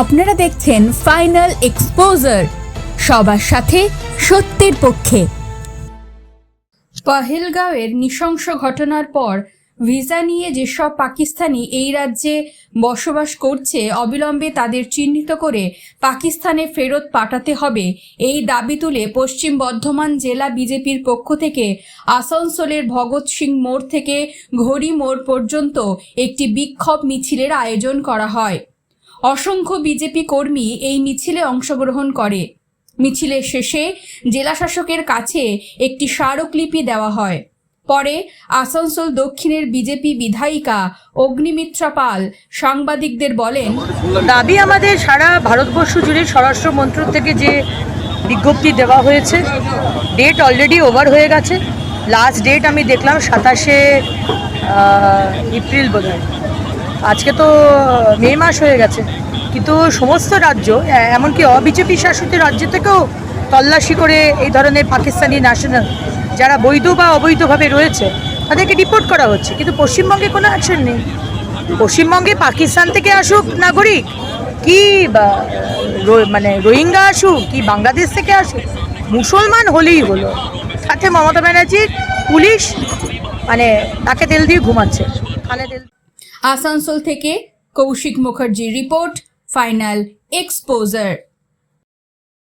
আপনারা দেখছেন final exposure সবার সাথে সত্যের পক্ষে। পাহেলগাঁওয়ের নৃশংস ঘটনার পর ভিসা নিয়ে যেসব পাকিস্তানি এই রাজ্যে বসবাস করছে, অবিলম্বে তাদের চিহ্নিত করে পাকিস্তানে ফেরত পাঠাতে হবে এই দাবি তুলে পশ্চিম বর্ধমান জেলা বিজেপির পক্ষ থেকে আসানসোলের ভগৎ সিং মোড় থেকে ঘড়ি মোড় পর্যন্ত একটি বিক্ষোভ মিছিলের আয়োজন করা হয়। অসংখ্য বিজেপি কর্মী এই মিছিলে অংশগ্রহণ করে। মিছিলের শেষে জেলাশাসকের কাছে একটি স্মারকলিপি দেওয়া হয়। পরে আসানসোল দক্ষিণের বিজেপি বিধায়িকা অগ্নিমিত্রা পাল সাংবাদিকদের বলেন, দাবি আমাদের সারা ভারতবর্ষ জুড়ে স্বরাষ্ট্র মন্ত্রক থেকে যে বিজ্ঞপ্তি দেওয়া হয়েছে ডেট অলরেডি ওভার হয়ে গেছে। লাস্ট ডেট আমি দেখলাম সাতাশে এপ্রিল বোধ আজকে তো মে মাস হয়ে গেছে। কিন্তু সমস্ত রাজ্য এমনকি অবিজেপি শাসিত রাজ্য থেকেও তল্লাশি করে এই ধরনের পাকিস্তানি ন্যাশনাল যারা বৈধ বা অবৈধভাবে রয়েছে, তাদেরকে ডিপোর্ট করা হচ্ছে। কিন্তু পশ্চিমবঙ্গে কোনো অ্যাকশন নেই। পশ্চিমবঙ্গে পাকিস্তান থেকে আসুক নাগরিক, কি মানে রোহিঙ্গা আসুক, কি বাংলাদেশ থেকে আসুক, মুসলমান হলেই হলো। সাথে মমতা ব্যানার্জির পুলিশ মানে তাকে তেল দিয়ে ঘুমাচ্ছে। কানে তেল আসানসোল থেকে কৌশিক মুখার্জির রিপোর্ট ফাইনাল এক্সপোজার।